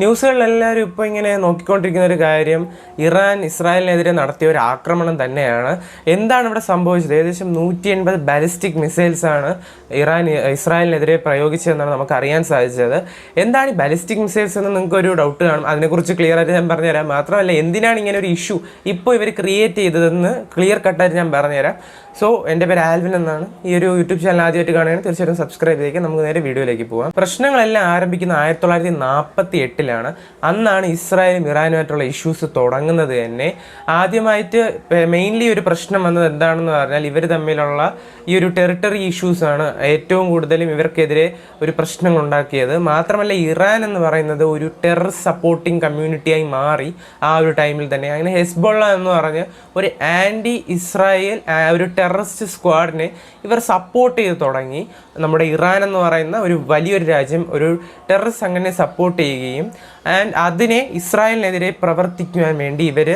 ന്യൂസുകളിലെല്ലാവരും ഇപ്പോൾ ഇങ്ങനെ നോക്കിക്കൊണ്ടിരിക്കുന്ന ഒരു കാര്യം ഇറാൻ ഇസ്രായേലിനെതിരെ നടത്തിയ ഒരു ആക്രമണം തന്നെയാണ്. എന്താണ് ഇവിടെ സംഭവിച്ചത്? ഏകദേശം നൂറ്റി എൺപത് ബാലിസ്റ്റിക് മിസൈൽസാണ് ഇറാൻ ഇസ്രായേലിനെതിരെ പ്രയോഗിച്ചതെന്നാണ് നമുക്ക് അറിയാൻ സാധിച്ചത്. എന്താണ് ഈ ബാലിസ്റ്റിക് മിസൈൽസ് എന്ന് നിങ്ങൾക്ക് ഒരു ഡൗട്ട് കാണും? അതിനെക്കുറിച്ച് ക്ലിയർ ആയിട്ട് ഞാൻ പറഞ്ഞുതരാം. മാത്രമല്ല എന്തിനാണ് ഇങ്ങനെ ഒരു ഇഷ്യൂ ഇപ്പോൾ ഇവർ ക്രിയേറ്റ് ചെയ്തതെന്ന് ക്ലിയർ കട്ടായിട്ട് ഞാൻ പറഞ്ഞുതരാം. സോ എന്റെ പേര് ആൽവിൻ എന്നാണ്. ഈ ഒരു യൂട്യൂബ് ചാനൽ ആദ്യമായിട്ട് കാണുകയാണെങ്കിൽ തീർച്ചയായിട്ടും സബ്സ്ക്രൈബ് ചെയ്യുക നമുക്ക് നേരെ വീഡിയോയിലേക്ക് പോകാം പ്രശ്നങ്ങളെല്ലാം ആരംഭിക്കുന്ന ആയിരത്തി തൊള്ളായിരത്തി നാൽപ്പത്തി എട്ടിലാണ് അന്നാണ് ഇസ്രായേലും ഇറാനുമായിട്ടുള്ള ഇഷ്യൂസ് തുടങ്ങുന്നത് തന്നെ. ആദ്യമായിട്ട് മെയിൻലി ഒരു പ്രശ്നം വന്നത് എന്താണെന്ന് പറഞ്ഞാൽ ഇവർ തമ്മിലുള്ള ഈ ഒരു ടെറിട്ടറി ഇഷ്യൂസാണ് ഏറ്റവും കൂടുതലും ഇവർക്കെതിരെ ഒരു പ്രശ്നങ്ങൾ ഉണ്ടാക്കിയത്. മാത്രമല്ല ഇറാൻ എന്ന് പറയുന്നത് ഒരു ടെറർ സപ്പോർട്ടിംഗ് കമ്മ്യൂണിറ്റിയായി മാറി ആ ഒരു ടൈമിൽ തന്നെ. അങ്ങനെ ഹെസ്ബോള എന്ന് പറഞ്ഞ് ഒരു ആന്റി ഇസ്രായേൽ ഒരു ടെററിസ്റ്റ് സ്ക്വാഡിനെ ഇവർ സപ്പോർട്ട് ചെയ്ത് തുടങ്ങി. നമ്മുടെ ഇറാൻ എന്ന് പറയുന്ന ഒരു വലിയൊരു രാജ്യം ഒരു ടെററിസ്റ്റ് അങ്ങനെ സപ്പോർട്ട് ചെയ്യുകയും ആൻഡ് അതിനെ ഇസ്രായേലിനെതിരെ പ്രവർത്തിക്കുവാൻ വേണ്ടി ഇവർ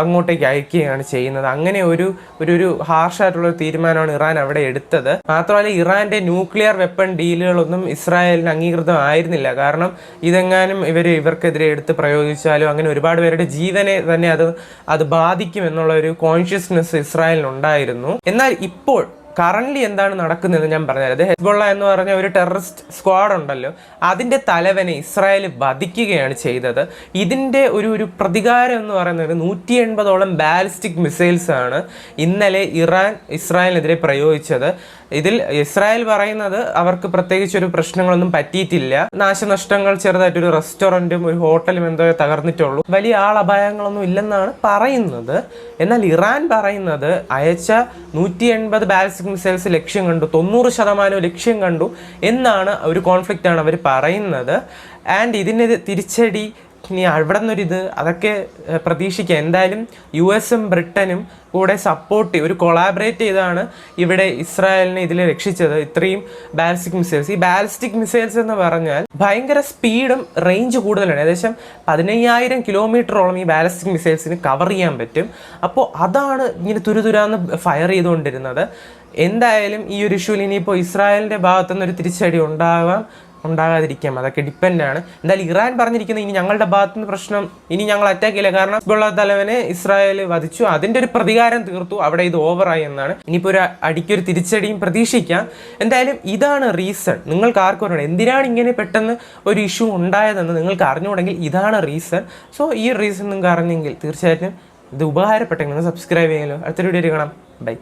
അങ്ങോട്ടേക്ക് അയക്കുകയാണ് ചെയ്യുന്നത്. അങ്ങനെ ഒരു ഒരു ഒരു ഹാർഷായിട്ടുള്ള തീരുമാനമാണ് ഇറാൻ അവിടെ എടുത്തത്. മാത്രമല്ല ഇറാന്റെ ന്യൂക്ലിയർ വെപ്പൺ ഡീലുകളൊന്നും ഇസ്രായേലിന് അംഗീകൃതമായിരുന്നില്ല. കാരണം ഇതെങ്ങാനും ഇവർ ഇവർക്കെതിരെ എടുത്ത് പ്രയോഗിച്ചാലും അങ്ങനെ ഒരുപാട് പേരുടെ ജീവനെ തന്നെ അത് അത് ബാധിക്കും എന്നുള്ള ഒരു കോൺഷ്യസ്നെസ് ഇസ്രായേലിനുണ്ടായിരുന്നു. എന്നാൽ ഇപ്പോൾ കറന്റ് എന്താണ് നടക്കുന്നത് ഞാൻ പറഞ്ഞത് ഹെസ്ബുള്ള എന്ന് പറഞ്ഞ ഒരു ടെററിസ്റ്റ് സ്ക്വാഡ് ഉണ്ടല്ലോ. അതിന്റെ തലവനെ ഇസ്രായേൽ വധിക്കുകയാണ് ചെയ്തത്. ഇതിന്റെ ഒരു ഒരു പ്രതികാരം എന്ന് പറയുന്നത് നൂറ്റി എൺപതോളം ബാലിസ്റ്റിക് മിസൈൽസ് ആണ് ഇന്നലെ ഇറാൻ ഇസ്രായേലിനെതിരെ പ്രയോഗിച്ചത്. ഇതിൽ ഇസ്രായേൽ പറയുന്നത് അവർക്ക് പ്രത്യേകിച്ച് ഒരു പ്രശ്നങ്ങളൊന്നും പറ്റിയിട്ടില്ല. നാശനഷ്ടങ്ങൾ ചെറുതായിട്ടൊരു റെസ്റ്റോറന്റും ഒരു ഹോട്ടലും എന്തോ തകർന്നിട്ടുള്ളൂ. വലിയ ആൾ അപായങ്ങളൊന്നും ഇല്ലെന്നാണ് പറയുന്നത്. എന്നാൽ ഇറാൻ പറയുന്നത് അയച്ച നൂറ്റി എൺപത് ബാലിസ്റ്റിക് മിസൈൽസ് ലക്ഷ്യം കണ്ടു തൊണ്ണൂറ് ശതമാനം ലക്ഷ്യം കണ്ടു എന്നാണ് ഒരു കോൺഫ്ലിക്റ്റ് ആണ് അവർ പറയുന്നത്. ആൻഡ് ഇതിനെ തിരിച്ചടി ഇനി അവിടെ നിന്നൊരിത് അതൊക്കെ പ്രതീക്ഷിക്കുക എന്തായാലും യു എസും ബ്രിട്ടനും കൂടെ സപ്പോർട്ട് ഒരു കൊളാബറേറ്റ് ചെയ്താണ് ഇവിടെ ഇസ്രായേലിനെ ഇതിൽ രക്ഷിച്ചത്. ഇത്രയും ബാലിസ്റ്റിക് മിസൈൽസ് ഈ ബാലിസ്റ്റിക് മിസൈൽസ് എന്ന് പറഞ്ഞാൽ ഭയങ്കര സ്പീഡും റേഞ്ച് കൂടുതലാണ്. ഏകദേശം പതിനയ്യായിരം കിലോമീറ്ററോളം ഈ ബാലിസ്റ്റിക് മിസൈൽസിന് കവർ ചെയ്യാൻ പറ്റും. അപ്പോൾ അതാണ് ഇങ്ങനെ തുരുതുരാന്ന് ഫയർ ചെയ്തുകൊണ്ടിരുന്നത്. എന്തായാലും ഈ ഒരു ഇഷ്യൂവിൽ ഇനിയിപ്പോൾ ഇസ്രായേലിന്റെ ഭാഗത്തുനിന്ന് ഒരു തിരിച്ചടി ഉണ്ടാകാം ഉണ്ടാകാതിരിക്കാം. അതൊക്കെ ഡിപ്പെൻഡ് ആണ്. എന്തായാലും ഇറാൻ പറഞ്ഞിരിക്കുന്നത് ഇനി ഞങ്ങളുടെ ഭാഗത്തു നിന്ന് പ്രശ്നം ഇനി ഞങ്ങൾ അറ്റാക്ക് ചെയ്യില്ല. കാരണം തലവനെ ഇസ്രായേൽ വധിച്ചു. അതിന്റെ ഒരു പ്രതികാരം തീർത്തു. അവിടെ ഇത് ഓവറായി എന്നാണ്. ഇനിയിപ്പോൾ ഒരു അടിക്കൊരു തിരിച്ചടിയും പ്രതീക്ഷിക്കാം. എന്തായാലും ഇതാണ് റീസൺ നിങ്ങൾക്ക് ആർക്കും അറിയണം. എന്തിനാണ് ഇങ്ങനെ പെട്ടെന്ന് ഒരു ഇഷ്യൂ ഉണ്ടായതെന്ന് നിങ്ങൾക്ക് അറിഞ്ഞുകൂടെങ്കിൽ ഇതാണ് റീസൺ സോ ഈ റീസൺ നിങ്ങൾക്ക് അറിഞ്ഞെങ്കിൽ തീർച്ചയായിട്ടും ഇത് ഉപകാരപ്പെട്ടെങ്കിൽ സബ്സ്ക്രൈബ് ചെയ്യാലോ. അടുത്തൊരു വീഡിയോ കാണാം. ബൈ